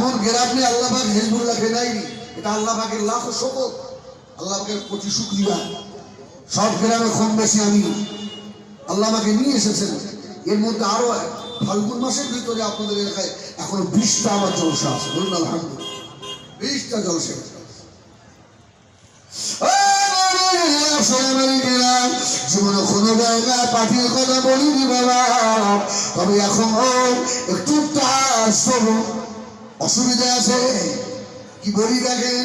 এমন গ্রাম নিয়ে আল্লাহ পাক হিজবুল্লাহকে নেয়নি এটা আল্লাহ পাকের লাখ শপথ। আল্লাহ পাকের প্রতি শুক্রিয়া। সব গ্রামে কম বেশি আমি আল্লাহ আমাকে নিয়ে এসেছেন। এর মধ্যে আরও ফাল্গুন মাসের ভিতরে আপনাদের এলাকায় এখনও বিশটা আমার জলসা আছে। বলুন বিশটা জলসা। জীবনে কোনো জায়গায় পাঠিয়ে কথা বলিনি বাবা। তবে এখন একটু তার অসুবিধা আছে? কি বলি দেখেন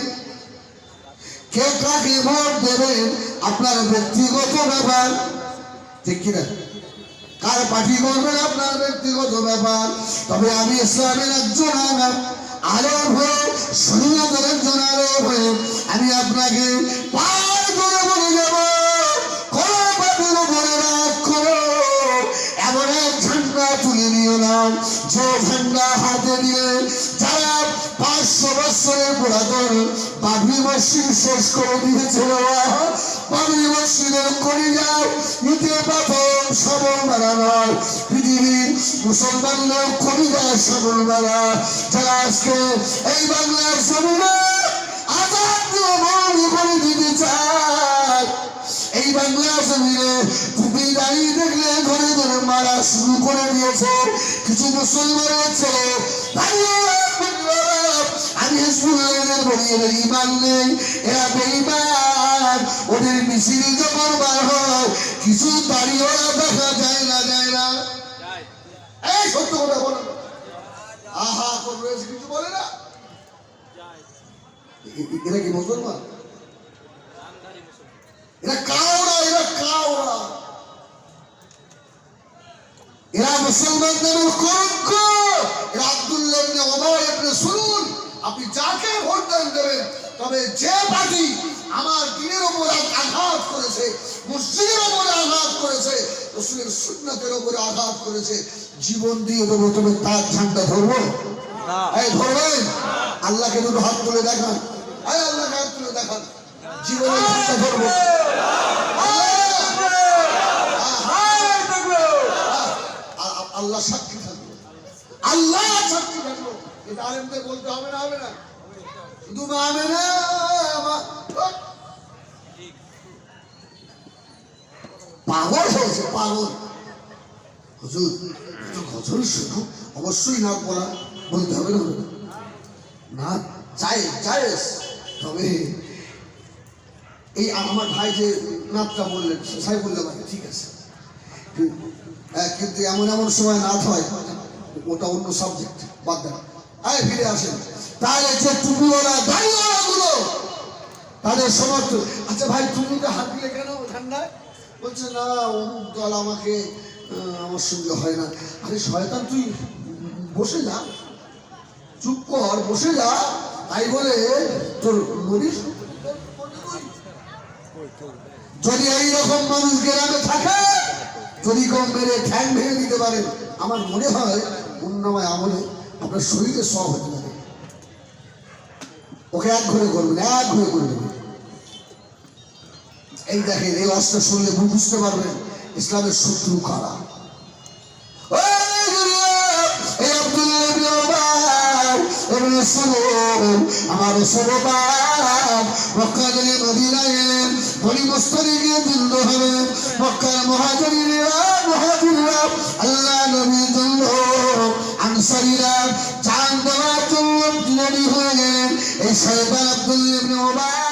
কে কাকে ভোট দেবেন? আপনার ব্যক্তিগত ব্যাপার। ঠিক কিনা? কার পার্টি করবেন আপনার ব্যক্তিগত ব্যাপার? তবে আমি ইসলামের একজন আলেম। আলেম হয়ে শরীয়তের একজন আলেম হয়ে আমি আপনাকে পার করে বলে যাব তুলে যে ঝান্ডা হাতে বছরের পুরাতন বাবরি মসজিদ শেষ করে দিয়েছিল। বাবরি মসজিদের করে যাও ইতে পাথর সবল মারা নয় পৃথিবীর মুসলমানদের কবিরা সবল মারা যারা আজকে এই বাংলার জমিনে আজাদ দিয়ে করে দিতে চায়, এই বাংলা জমিনে টুপি দাঁড়িয়ে দেখলে ধরে ধরে মারা শুরু করে দিয়েছে। কিছু মুসলমানের ছেলে দাঁড়িয়ে বলল, আমি হিজবুল্লাহদের বলি এদের ইমান নেই। এরা বেঈমান ওদের মিছিল যখন বার হয় কিছু দেখা যায় না যায় না। এই সত্য কথা বলো। আহা কিছু বলে না? এরা কি মুসলমান? এরা এরা এরা মুসলমানদের যাকে ভোট দান দেবেন তবে যে পার্টি আমার দিনের উপর আঘাত করেছে মসজিদের উপরে আঘাত করেছে রসুলের সুন্নতের উপরে আঘাত করেছে জীবন দিয়ে দেবো তবে তার ঝান্ডা ধরবো। এই ধরবেন? আল্লাহকে দুটো হাত তুলে দেখান। এই আল্লাহকে হাত তুলে দেখান। জীবনের ঝান্ডা ধরবো। আল্লাহ সাক্ষী থাকবে। আল্লাহ সাক্ষী থাকবে। এটা আলেমদের বলতে হবে না হবে না। শুধু না পাগল হয়েছে পাগল। হুজুর গজল শুনো অবশ্যই না বলা বলতে হবে না না? চাই চাই। তবে এই আমার ভাই যে নাচটা বললেন সাই বললে ভাই ঠিক আছে। হ্যাঁ, কিন্তু এমন এমন সময় নাচ হয় ওটা অন্য সাবজেক্ট বাদ দেন। আয় ফিরে আসেন। তাহলে যে টুপিওয়ালা দাড়িওয়ালা গুলো তাদের সমর্থন আচ্ছা ভাই টুপিতে হাত দিলে কেন ঠান্ডায়? বলছে, না, অমুক দল আমাকে আমার সঙ্গে হয় না। আরে শয়তান, তুই বসে যা। চুপ কর, বসে যা। তাই বলে তোর নদীর যদি এই রকম মানুষ গ্রামে থাকে, যদি কম মেরে ঠ্যাং ভেঙে দিতে পারেন আমার মনে হয় অন্যময় আমলে আপনার শরীরে সব হতে পারে। ওকে এক ঘরে করবেন, এক ঘরে করে দেবেন। এই দেখেন, এই অস্ত্র শুনলে বুঝতে পারবেন, ইসলামের শত্রু কারা? আমার মক্কা মদিনায় এলেন বনি মস্তরে গিয়ে দিল্ল হবে, মক্কার মহাজনীরা আনসারীরা চাঁদ দেওয়ার জন্য নবী হয়ে গেলেন। এই সাহেব আব্দুল্লাহ